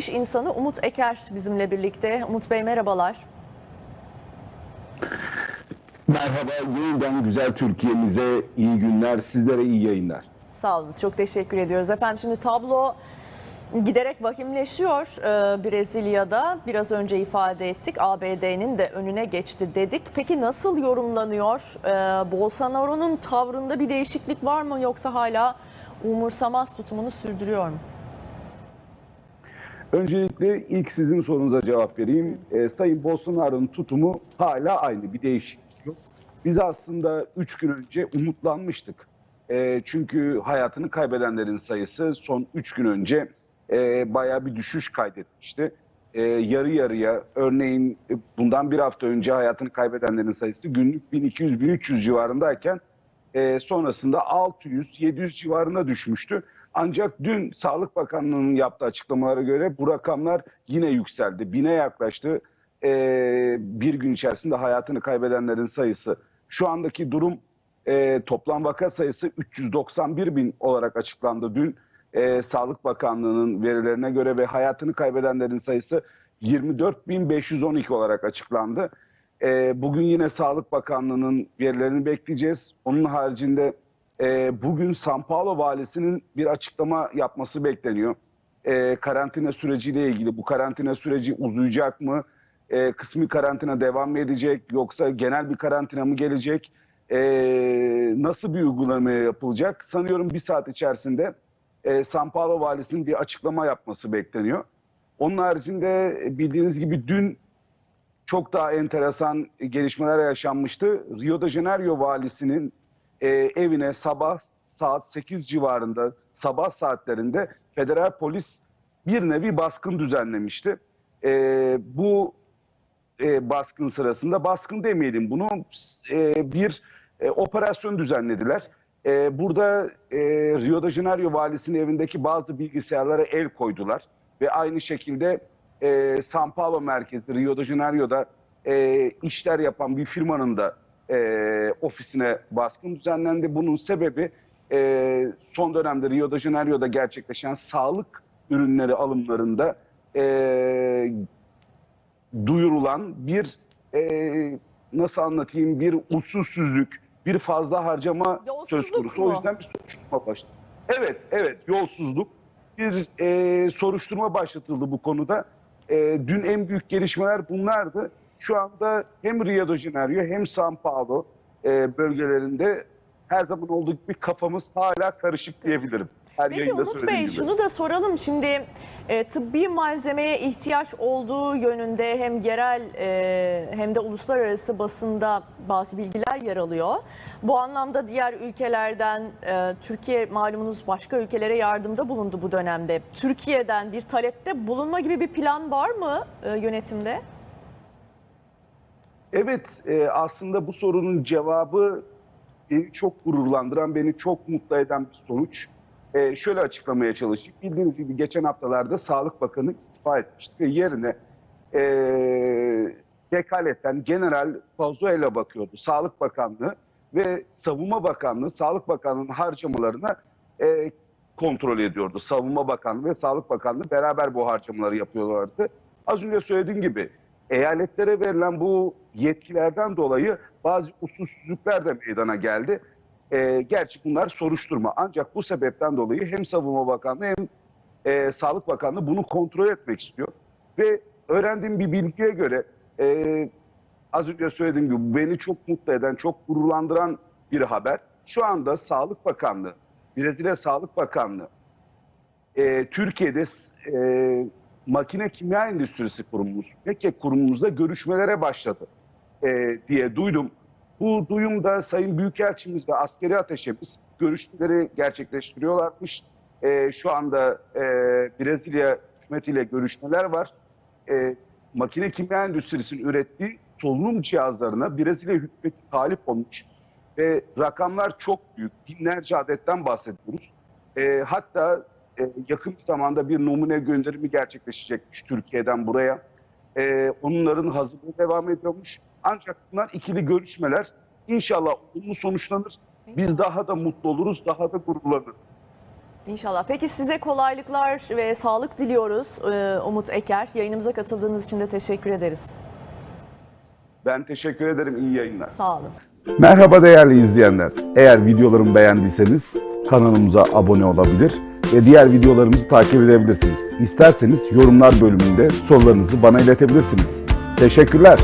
iş insanı Umut Eker bizimle birlikte. Umut Bey merhabalar. Merhaba, yeniden güzel Türkiye'mize iyi günler, sizlere iyi yayınlar. Sağ olun, çok teşekkür ediyoruz. Efendim şimdi tablo giderek vahimleşiyor Ee, Brezilya'da. Biraz önce ifade ettik ABD'nin de önüne geçti dedik. Peki nasıl yorumlanıyor? Ee, Bolsonaro'nun tavrında bir değişiklik var mı yoksa hala umursamaz tutumunu sürdürüyor mu? Öncelikle ilk sizin sorunuza cevap vereyim. Ee, Sayın Bolsonaro'nun tutumu hala aynı, bir değişiklik yok. Biz aslında 3 gün önce umutlanmıştık. Ee, çünkü hayatını kaybedenlerin sayısı son 3 gün önce e, bayağı bir düşüş kaydetmişti. Ee, yarı yarıya örneğin e, bundan bir hafta önce hayatını kaybedenlerin sayısı günlük 1200-1300 civarındayken e, sonrasında 600-700 civarına düşmüştü. Ancak dün Sağlık Bakanlığı'nın yaptığı açıklamalara göre bu rakamlar yine yükseldi. Bine yaklaştı. E, bir gün içerisinde hayatını kaybedenlerin sayısı. Şu andaki durum e, toplam vaka sayısı 391 bin olarak açıklandı dün. E, Sağlık Bakanlığı'nın verilerine göre ve hayatını kaybedenlerin sayısı 24.512 olarak açıklandı. E, bugün yine Sağlık Bakanlığı'nın verilerini bekleyeceğiz. Onun haricinde e, bugün São Paulo valisinin bir açıklama yapması bekleniyor. E, karantina süreciyle ilgili bu karantina süreci uzayacak mı? E, kısmi karantina devam mı edecek yoksa genel bir karantina mı gelecek? E, nasıl bir uygulama yapılacak? Sanıyorum bir saat içerisinde e, São Paulo valisinin bir açıklama yapması bekleniyor. Onun haricinde bildiğiniz gibi dün çok daha enteresan gelişmeler yaşanmıştı. Rio de Janeiro valisinin e, evine sabah saat 8 civarında sabah saatlerinde federal polis bir nevi baskın düzenlemişti. E, bu e, baskın sırasında baskın demeyelim bunu e, bir e, operasyon düzenlediler. E, burada e, Rio de Janeiro valisinin evindeki bazı bilgisayarlara el koydular ve aynı şekilde e, São Paulo merkezli Rio de Janeiro'da e, işler yapan bir firmanın da e, ofisine baskın düzenlendi. Bunun sebebi e, son dönemde Rio de Janeiro'da gerçekleşen sağlık ürünleri alımlarında e, duyurulan bir e, nasıl anlatayım bir usulsüzlük, bir fazla harcama Yolsuzluk söz konusu. mu? O yüzden bir soruşturma başladı. Evet, evet yolsuzluk. Bir e, soruşturma başlatıldı bu konuda. E, dün en büyük gelişmeler bunlardı. Şu anda hem Rio de Janeiro hem São Paulo e, bölgelerinde her zaman olduğu gibi kafamız hala karışık diyebilirim. Her Peki Umut Bey gibi. şunu da soralım şimdi e, tıbbi malzemeye ihtiyaç olduğu yönünde hem yerel e, hem de uluslararası basında bazı bilgiler yer alıyor. Bu anlamda diğer ülkelerden e, Türkiye malumunuz başka ülkelere yardımda bulundu bu dönemde. Türkiye'den bir talepte bulunma gibi bir plan var mı e, yönetimde? Evet, e, aslında bu sorunun cevabı beni çok gururlandıran, beni çok mutlu eden bir sonuç. E, şöyle açıklamaya çalışayım. Bildiğiniz gibi geçen haftalarda Sağlık Bakanı istifa etmişti ve yerine e, vekaleten General Pazuello bakıyordu. Sağlık Bakanlığı ve Savunma Bakanlığı, Sağlık Bakanlığı'nın harcamalarını e, kontrol ediyordu. Savunma Bakanlığı ve Sağlık Bakanlığı beraber bu harcamaları yapıyorlardı. Az önce söylediğim gibi eyaletlere verilen bu yetkilerden dolayı bazı usulsüzlükler de meydana geldi. Ee, gerçi bunlar soruşturma. Ancak bu sebepten dolayı hem Savunma Bakanlığı hem e, Sağlık Bakanlığı bunu kontrol etmek istiyor. Ve öğrendiğim bir bilgiye göre e, az önce söylediğim gibi beni çok mutlu eden, çok gururlandıran bir haber. Şu anda Sağlık Bakanlığı, Brezilya Sağlık Bakanlığı e, Türkiye'de e, makine kimya endüstrisi kurumumuz, MEKKE kurumumuzda görüşmelere başladı e, diye duydum. Bu duyumda Sayın Büyükelçimiz ve askeri ateşimiz görüşmeleri gerçekleştiriyorlarmış. E, şu anda e, Brezilya hükümetiyle görüşmeler var. E, makine kimya endüstrisinin ürettiği solunum cihazlarına Brezilya hükümeti talip olmuş. Ve rakamlar çok büyük. Binlerce adetten bahsediyoruz. E, hatta e, yakın bir zamanda bir numune gönderimi gerçekleşecekmiş Türkiye'den buraya. E, onların hazırlığı devam ediyormuş. Ancak bunlar ikili görüşmeler. İnşallah olumlu sonuçlanır. Biz daha da mutlu oluruz, daha da gururlanırız. İnşallah. Peki size kolaylıklar ve sağlık diliyoruz e, Umut Eker. Yayınımıza katıldığınız için de teşekkür ederiz. Ben teşekkür ederim. İyi yayınlar. Sağ olun. Merhaba değerli izleyenler. Eğer videolarımı beğendiyseniz kanalımıza abone olabilir ve diğer videolarımızı takip edebilirsiniz. İsterseniz yorumlar bölümünde sorularınızı bana iletebilirsiniz. Teşekkürler.